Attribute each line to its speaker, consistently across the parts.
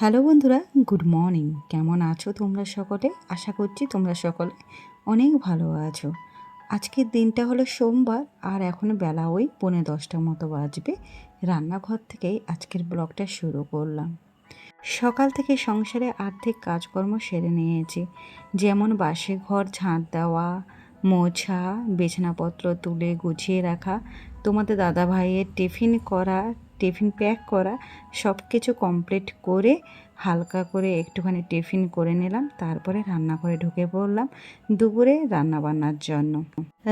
Speaker 1: Hello বন্ধুরা, good morning. কেমন আছো তোমরা সকলে? আশা করছি তোমরা সকলে অনেক ভালো আছো। আজকের দিনটা হলো সোমবার, আর এখন বেলা ওই পৌনে দশটার মতো বাজবে। রান্নাঘর থেকেই আজকের ব্লগটা শুরু করলাম। সকাল থেকে সংসারে আর্থিক কাজকর্ম সেরে নিয়েছি। যেমন বাসে ঘর ঝাঁট দেওয়া, মোছা, বিছানাপত্র তুলে গুছিয়ে রাখা, তোমাদের দাদা ভাইয়ের টিফিন করা টিফিন প্যাক করা সব কিছু কমপ্লিট করে হালকা করে একটুখানি টিফিন করে নিলাম, তারপরে রান্নাঘরে ঢুকে পড়লাম দুপুরে রান্নাবান্নার জন্য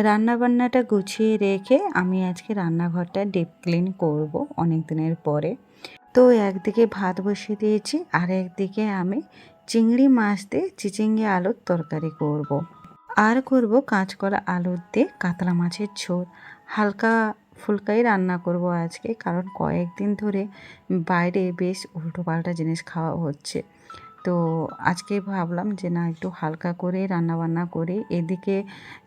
Speaker 1: রান্নাবান্নাটা গুছিয়ে রেখে আমি আজকে রান্নাঘরটা ডিপ ক্লিন করব অনেক দিনের পরে তো একদিকে ভাত বসিয়ে দিয়েছি, আর একদিকে আমি চিংড়ি মাছ দিয়ে চিচিঙ্গি আলুর তরকারি করব। আর করব কাঁচকলা আলুর দিয়ে কাতলা মাছের ঝোল, হালকা ফুলকাই রান্না করব আজকে, কারণ কয়েকদিন ধরে বাইরে বেশ উল্টোপাল্টা জিনিস খাওয়া হচ্ছে। তো আজকে ভাবলাম যে না, একটু হালকা করে রান্নাবান্না করে। এদিকে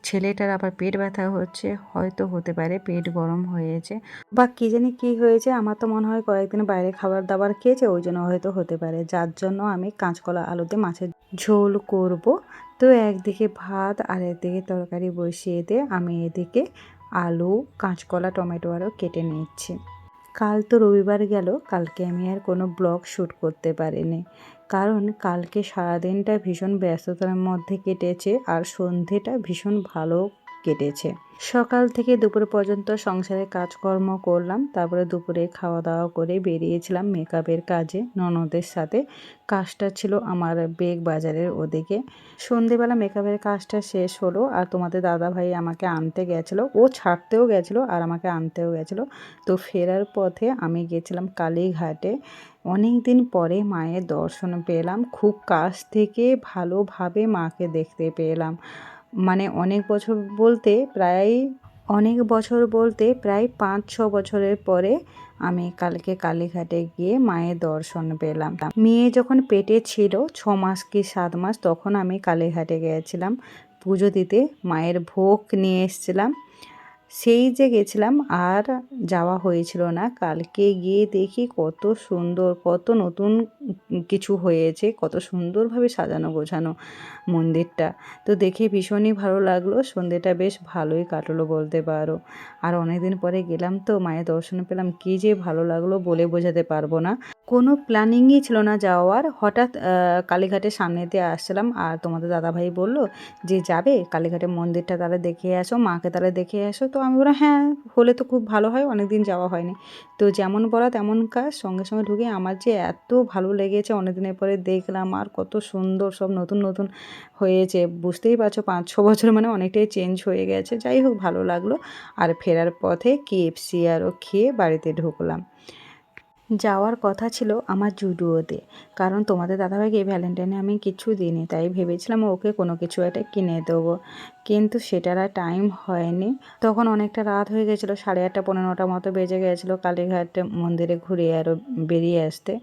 Speaker 1: ছেলেটার আবার পেট ব্যথা হচ্ছে, হয়তো হতে পারে পেট গরম হয়েছে। বা কী জানি কী হয়েছে, আমার তো মনে হয় কয়েকদিন বাইরে খাবার দাবার খেয়েছে, ওই জন্য হয়তো হতে পারে। যার জন্য আমি কাঁচকলা আলুতে মাছের ঝোল করব। তো একদিকে ভাত আর একদিকে তরকারি বসিয়ে দিয়ে আমি এদিকে আলু, কাঁচকলা, টমেটো আরও কেটে নিচ্ছি। কাল তো রবিবার গেল, কালকে আমি আর কোনো ব্লগ শ্যুট করতে পারিনি। কারণ কালকে সারাদিনটা ভীষণ ব্যস্ততার মধ্যে কেটেছে আর সন্ধেটা ভীষণ ভালো কেটেছে। সকাল থেকে দুপুর পর্যন্ত সংসারে কাজকর্ম করলাম, তারপরে দুপুরে খাওয়া দাওয়া করে বেরিয়েছিলাম মেকআপের কাজে, ননদের সাথে। কাজটা ছিল আমার বেগ বাজারের ওদিকে। সন্ধেবেলা মেকআপের কাজটা শেষ হলো আর তোমাদের দাদা ভাই আমাকে আনতে গেছিল। ও ছাড়তেও গেছিল আর আমাকে আনতেও গেছিল। তো ফেরার পথে আমি গেছিলাম কালীঘাটে। অনেক দিন পরে মায়ের দর্শন পেলাম। খুব কাছ থেকে ভালোভাবে মাকে দেখতে পেলাম। মানে অনেক বছর বলতে প্রায়, অনেক বছর বলতে প্রায় পাঁচ, ছ বছরের পরে আমি কালকে কালীঘাটে গিয়ে মায়ের দর্শন পেলাম। মেয়ে যখন পেটে ছিল ছ মাস কি সাত মাস, তখন আমি কালীঘাটে গিয়েছিলাম। পুজো দিতে মায়ের ভোগ নিয়ে এসেছিলাম। সেই যে গেছিলাম, আর যাওয়া হয়েছিল না। কালকে গিয়ে দেখি কত সুন্দর, কত নতুন কিছু হয়েছে, কত সুন্দরভাবে সাজানো, গোছানো মন্দিরটা। তো দেখে ভীষণই ভালো লাগল। সন্ধেটা বেশ ভালোই কাটলো বলতে পারো। আর অনেকদিন পরে গেলাম তো, মায়ের দর্শন পেলাম। কী যে ভালো লাগল বলে বোঝাতে পারব না। কোনো প্ল্যানিংই ছিল না যাওয়ার। হঠাৎ কালীঘাটের সামনে দিয়ে আসছিলাম আর তোমাদের দাদাভাই বলল যে, যাবে? কালীঘাটের মন্দিরটা তাহলে দেখে আসো, মাকে তাহলে দেখে আসো। তো আমি বললাম হ্যাঁ হলে তো খুব ভালো হয় অনেক দিন যাওয়া হয়নি। তো যেমন বলা তেমন কাজ। সঙ্গে সঙ্গে ঢুকে আমার যে এত ভালো লেগেছে অনেক দিনের পরে দেখলাম আর কত সুন্দর সব নতুন নতুন হয়েছে। বুঝতেই পারছ, পাঁচ, ছ বছর মানে অনেকটাই চেঞ্জ হয়ে গেছে। যাই হোক, ভালো লাগল। আর ফেরার পথে কেএফসি আরও খেয়ে বাড়িতে ঢুকলাম। যাওয়ার কথা ছিল আমার জুডুওতে কারণ তোমাদের দাদাভাইকে ভ্যালেন্টাইনে আমি কিছু দিইনি, তাই ভেবেছিলাম ওকে কোনো কিছু একটা কিনে দেবো। কিন্তু সেটার আর টাইম হয়নি। তখন অনেকটা রাত হয়ে গেছিল, সাড়ে আটটা, পনেরোটা মতো বেজে গেছিল কালীঘাট মন্দিরে ঘুরে আরও বেরিয়ে আসতে।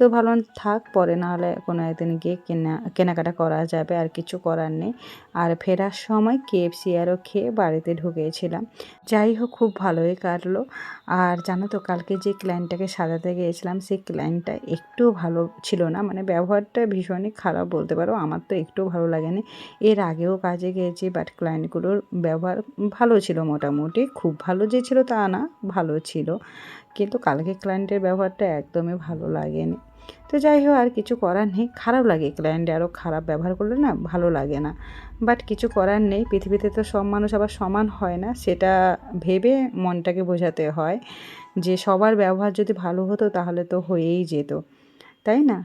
Speaker 1: তো ভাবলাম থাক, পরে নাহলে কোনো একদিন গিয়ে কেনা, কেনাকাটা করা যাবে, আর কিছু করার নেই। আর ফেরার সময় কেএফসি আরও খেয়ে বাড়িতে ঢুকেছিলাম। যাই হোক, খুব ভালোই কাটলো। আর জানো তো, কালকে যে ক্লায়েন্টটাকে সাজাতে গিয়েছিলাম, সেই ক্লায়েন্টটা একটু ভালো ছিল না। মানে ব্যবহারটা ভীষণই খারাপ বলতে পারো, আমার তো একটু ভালো লাগেনি। এর আগেও কাজে গিয়েছি বাট ক্লায়েন্টগুলোর ব্যবহার ভালো ছিল মোটামুটি। খুব ভালো যে ছিল তা না, ভালো ছিল। কিন্তু কালকে ক্লায়েন্টের ব্যবহারটা একদমই ভালো লাগেনি। তো যাই হোক আর কিছু করার নেই। খারাপ লাগে ক্লায়েন্টে আরও খারাপ ব্যবহার করলে না ভালো লাগে না। বাট কিছু করার নেই। পৃথিবীতে তো সব মানুষ আবার সমান হয় না। সেটা ভেবে মনটাকে বোঝাতে হয় যে সবার ব্যবহার যদি ভালো হতো তাহলে তো হয়েই যেত। তাই না?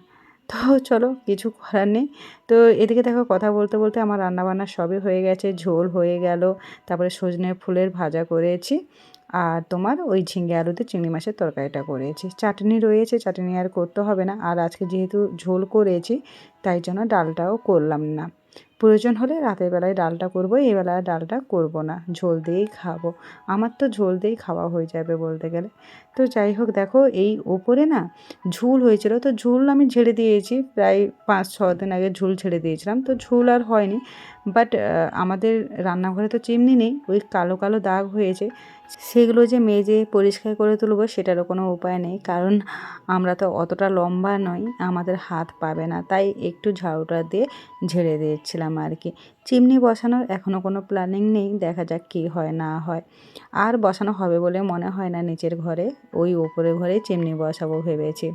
Speaker 1: তো চলো, কিছু করার নেই। তো এদিকে দেখো, কথা বলতে বলতে আমার রান্নাবান্না সবই হয়ে গেছে। ঝোল হয়ে গেল। তারপরে সজনে ফুলের ভাজা করেছি। আর তোমার ওই ঝিঙে আলুতে চিংড়ি মাছের তরকারিটা করেছি। চাটনি রয়েছে, চাটনি আর করতে হবে না। আর আজকে যেহেতু ঝোল করেছি, তাই জন্য ডালটাও করলাম না। প্রয়োজন হলে রাতের বেলায় ডালটা করব, এই বেলায় ডালটা করব না। ঝোল দিয়েই খাব। আমার তো ঝোল দিয়েই খাওয়া হয়ে যাবে বলতে গেলে। তো যাই হোক, দেখো এই ওপরে না ঝুল হয়েছিল। তো ঝুল আমি ঝেড়ে দিয়েছি, প্রায় পাঁচ, ছ দিন আগে ঝুল ছেড়ে দিয়েছিলাম। তো ঝুল আর হয়নি বাট আমাদের রান্নাঘরে তো চিমনি নেই, ওই কালো কালো দাগ হয়েছে। সেগুলো যে মেজে পরিষ্কার করে তুলবো, সেটারও কোনো উপায় নেই, কারণ আমরা তো অতটা লম্বা নই, আমাদের হাত পাবে না। তাই একটু ঝাড়ুটা দিয়ে ঝেড়ে দিয়েছিলাম আর কি। চিমনি বসানোর এখনও কোনো প্ল্যানিং নেই, দেখা যাক কী হয় না হয়। আর বসানো হবে বলে মনে হয় না নিচের ঘরে, ওই ওপরের ঘরে চিমনি বসাবো ভেবেছি।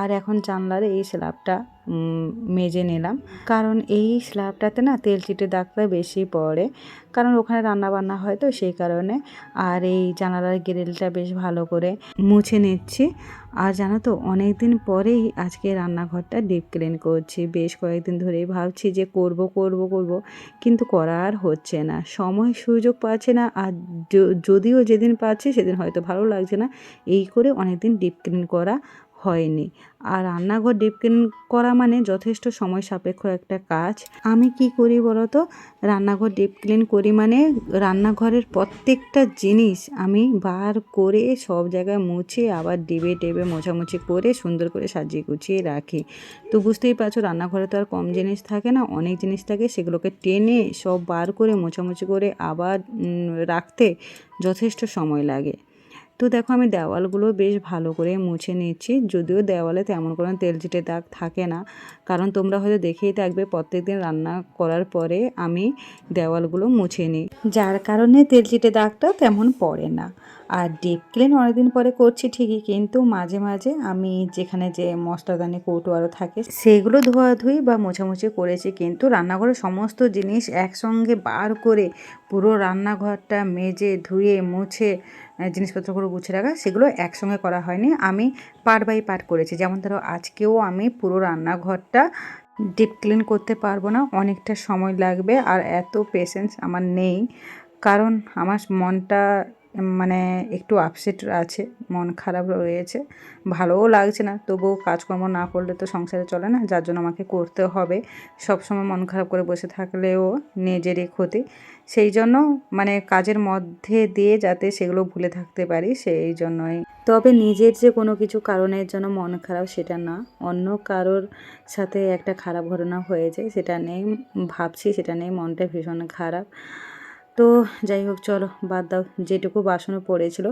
Speaker 1: আর এখন জানলার এই স্ল্যাবটা মেজে নিলাম। কারণ এই স্ল্যাবটাতে না তেল চিটে দাগটা বেশি পড়ে। কারণ ওখানে রান্না বান্না হয় তো সেই কারণে। আর এই জানালার গ্রিলটা বেশ ভালো করে মুছে নিচ্ছি। আর জানো তো অনেক দিন পরেই আজকে রান্নাঘরটা ডিপ ক্লিন করছি। বেশ কয়েকদিন ধরেই ভাবছি যে করব করব করব। কিন্তু করা আর হচ্ছে না। সময় সুযোগ পাচ্ছে না। আর যদিও যেদিন পাচ্ছি সেদিন হয়তো ভালো লাগছে না। এই করে অনেক দিন ডিপ ক্লিন করা হয়নি। আর রান্নাঘর ডিপ ক্লিন করা মানে যথেষ্ট সময় সাপেক্ষ একটা কাজ। আমি কি করি বলতো? রান্নাঘর ডিপ ক্লিন করি মানে রান্নাঘরের প্রত্যেকটা জিনিস আমি বার করে সব জায়গায় মুছে আবার ডিবে টেবে মোছামুছি করে সুন্দর করে সাজিয়ে গুছিয়ে রাখি। তো বুঝতেই পারছ, রান্নাঘরে তো আর কম জিনিস থাকে না, অনেক জিনিস থাকে সেগুলোকে টেনে সব বার করে মোছামুছি করে আবার রাখতে যথেষ্ট সময় লাগে। তো দেখো আমি দেওয়ালগুলো বেশ ভালো করে মুছে নিচ্ছি যদিও দেওয়ালে তেমন কোনো তেল চিটে দাগ থাকে না। কারণ তোমরা হয়তো দেখেই থাকবে প্রত্যেক দিন রান্না করার পরে আমি দেওয়ালগুলো মুছে নিই। যার কারণে তেল চিটে দাগটা তেমন পড়ে না। আর ডিপ ক্লিন অনেকদিন পরে করছি ঠিকই, কিন্তু মাঝে মাঝে আমি যেখানে যে মশলাদানি, কৌটো আরও থাকে, সেগুলো ধোয়াধুয়ি বা মোছামুছি করেছি। কিন্তু রান্নাঘরের সমস্ত জিনিস একসঙ্গে বার করে পুরো রান্নাঘরটা মেজে, ধুয়ে, মুছে জিনিসপত্রগুলো গুছিয়ে রাখা, সেগুলো একসঙ্গে করা হয়নি। আমি পার্ট বাই পার্ট করেছি। যেমন ধরো, আজকেও আমি পুরো রান্নাঘরটা ডিপ ক্লিন করতে পারব না। অনেকটা সময় লাগবে আর এত পেশেন্স আমার নেই। কারণ আমার মনটা মানে একটু আপসেট আছে, মন খারাপ রয়েছে, ভালোও লাগছে না, তবুও কাজকর্ম না করলে তো সংসারে চলে না, যার জন্য আমাকে করতে হবে। সব সময় মন খারাপ করে বসে থাকলেও নিজেরই ক্ষতি। সেই জন্য মানে কাজের মধ্যে দিয়ে যাতে সেগুলো ভুলে থাকতে পারি, সেই জন্যই। তবে নিজের যে কোনো কিছু কারণের জন্য মন খারাপ সেটা না, অন্য কারোর সাথে একটা খারাপ ঘটনা হয়েছে সেটা নেই ভাবছি, সেটা নেই মনটা ভীষণ খারাপ। তো যাই হোক চলো বাদ দাও। যেটুকু বাসনও পড়েছিল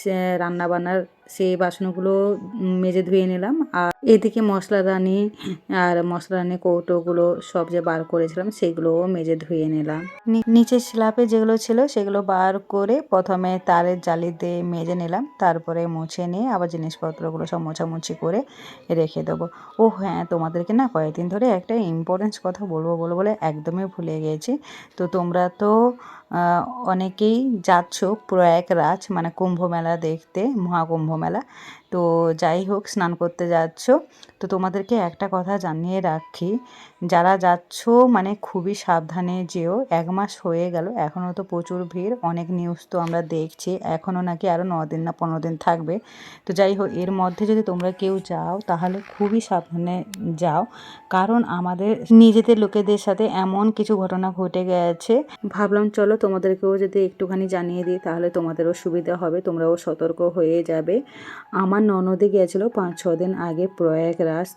Speaker 1: সে রান্নাবান্নার সেই বাসনগুলো মেজে ধুয়ে নিলাম। আর এদিকে মশলাদানি আর মশলাদানি কৌটোগুলো সব যে বার করেছিলাম সেগুলোও মেজে ধুয়ে নিলাম। নি- নিচের স্ল্যাপে যেগুলো ছিল সেগুলো বার করে প্রথমে তারের জালি দিয়ে মেজে নিলাম। তারপরে মুছে নিয়ে আবার জিনিসপত্রগুলো সব মোছামুছি করে রেখে দেবো। ও হ্যাঁ তোমাদেরকে না কয়েকদিন ধরে একটা ইম্পর্টেন্স কথা বলব বলব বলে একদমই ভুলে গেছি। তো তোমরা তো অনেকেই যাচ্ছ প্রয়াগরাজ মানে কুম্ভ মেলা দেখতে, মহাকুম্ভ মেলা তো যাই হোক, স্নান করতে যাচ্ছ। তো তোমাদেরকে একটা কথা জানিয়ে রাখি, যারা যাচ্ছ মানে খুবই সাবধানে যেও, এক মাস হয়ে গেল এখনও তো প্রচুর ভিড়, অনেক নিউজ তো আমরা দেখছি এখনও নাকি আরও ন দিন না পনেরো দিন থাকবে। তো যাই হোক, এর মধ্যে যদি তোমরা কেউ যাও, তাহলে খুবই সাবধানে যাও, কারণ আমাদের নিজেদের লোকেদের সাথে এমন কিছু ঘটনা ঘটে গেছে। ভাবলাম চলো তোমাদেরকেও যদি একটুখানি জানিয়ে দিই, তাহলে তোমাদেরও সুবিধা হবে, তোমরাও সতর্ক হয়ে যাবে। আমার ননদে গিয়েছিল পাঁচ, ছ দিন আগে প্রয়াগরাজ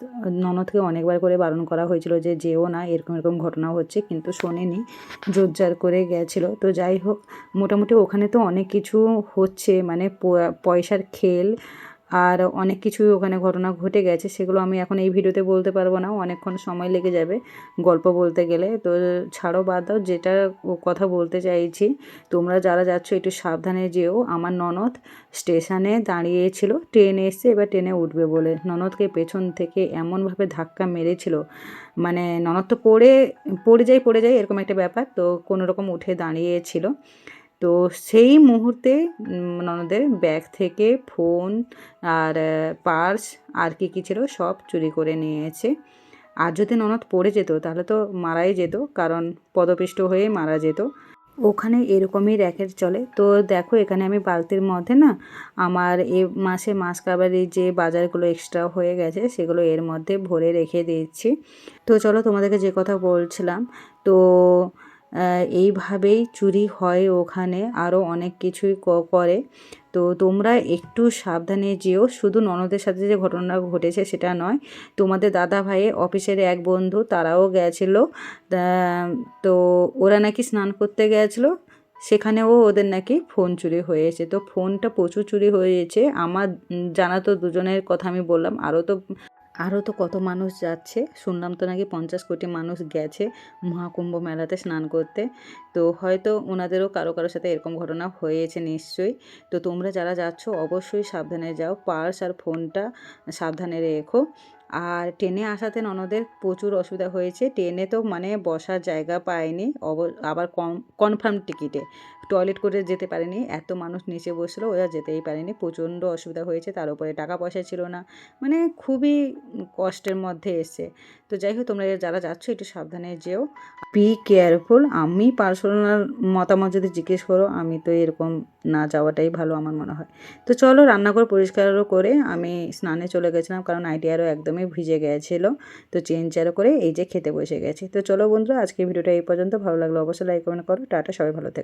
Speaker 1: ননদকে অনেকবার করে বারণ করা হয়েছিল যে যেও না, এরকম এরকম ঘটনা হচ্ছে, কিন্তু শোনেনি, জোরজার করে গেছিল তো যাই হোক, মোটামুটি ওখানে তো অনেক কিছু হচ্ছে মানে পয়সার খেল আর অনেক কিছুই ওখানে ঘটনা ঘটে গেছে, সেগুলো আমি এখন এই ভিডিওতে বলতে পারব না, অনেকক্ষণ সময় লেগে যাবে গল্প বলতে গেলে। তো ছাড়ো, বাদ দাও, যেটা কথা বলতে চাইছি, তোমরা যারা যাচ্ছ একটু সাবধানে যেও। আমার ননদ স্টেশনে দাঁড়িয়েছিল, ট্রেন এসছে, এবার ট্রেনে উঠবে বলে। ননদকে পেছন থেকে এমনভাবে ধাক্কা মেরেছিল মানে ননদ তো পড়ে পড়ে যাই পড়ে যায়, এরকম একটা ব্যাপার। তো কোনো রকম উঠে দাঁড়িয়েছিল। তো সেই মুহূর্তে ননদের ব্যাগ থেকে ফোন আর পার্স আর কি কী ছিল সব চুরি করে নিয়েছে। আর যদি ননদ পড়ে যেত তাহলে তো মারাই যেত, কারণ পদপিষ্ট হয়ে মারা যেত। ওখানে এরকমই র্যাকেট চলে। তো দেখো এখানে আমি বালতির মধ্যে না আমার এ মাসে মাস কাবারের যে বাজারগুলো এক্সট্রা হয়ে গেছে সেগুলো এর মধ্যে ভরে রেখে দিচ্ছি। তো চলো তোমাদেরকে যে কথা বলছিলাম, তো এইভাবেই চুরি হয় ওখানে আরও অনেক কিছুই করে। তো তোমরা একটু সাবধানে যেও, শুধু ননদের সাথে যে ঘটনা ঘটেছে সেটা নয়, তোমাদের দাদা ভাইয়ের অফিসের এক বন্ধু, তারাও গেছিল। তো ওরা নাকি স্নান করতে গেছিল, সেখানেও ওদের নাকি ফোন চুরি হয়েছে। তো ফোনটা প্রচুর চুরি হয়েছে। আমার জানা তো দুজনের কথা আমি বললাম আরও তো আরও তো কত মানুষ যাচ্ছে। শুনলাম তো নাকি পঞ্চাশ কোটি মানুষ গেছে মহাকুম্ভ মেলাতে স্নান করতে। তো হয়তো ওনাদেরও কারও কারোর সাথে এরকম ঘটনা হয়েছে নিশ্চয়ই। তো তোমরা যারা যাচ্ছ, অবশ্যই সাবধানে যাও। পার্স আর ফোনটা সাবধানে রেখো। আর ট্রেনে আসাতে ননদের প্রচুর অসুবিধা হয়েছে। ট্রেনে তো মানে বসার জায়গা পায়নি। অব আবার কম কনফার্ম টিকিটে টয়লেট করে যেতে পারেনি। এত মানুষ নিচে বসল, ওরা যেতেই পারেনি। প্রচণ্ড অসুবিধা হয়েছে, তার উপরে টাকা পয়সা ছিল না। মানে খুবই কষ্টের মধ্যে এসে তো যাই হোক, তোমরা যারা যাচ্ছ, একটু সাবধানে যেও। বি কেয়ারফুল আমি পার্সোনাল মতামত যদি জিজ্ঞেস করো, আমি তো এরকম না যাওয়াটাই ভালো আমার মনে হয়। তো চলো, রান্নাঘর পরিষ্কারও করে আমি স্নানে চলে গেছিলাম, কারণ আইডিয়ারও একদমই ভিজে গেছিল। তো চেঞ্জ আরও করে এই যে খেতে বসে গেছি। তো চলো বন্ধুরা আজকে ভিডিওটা এই পর্যন্ত। ভালো লাগল অবশ্যই লাইক কমেন্ট করো। টাটা, সবাই ভালো থেকো।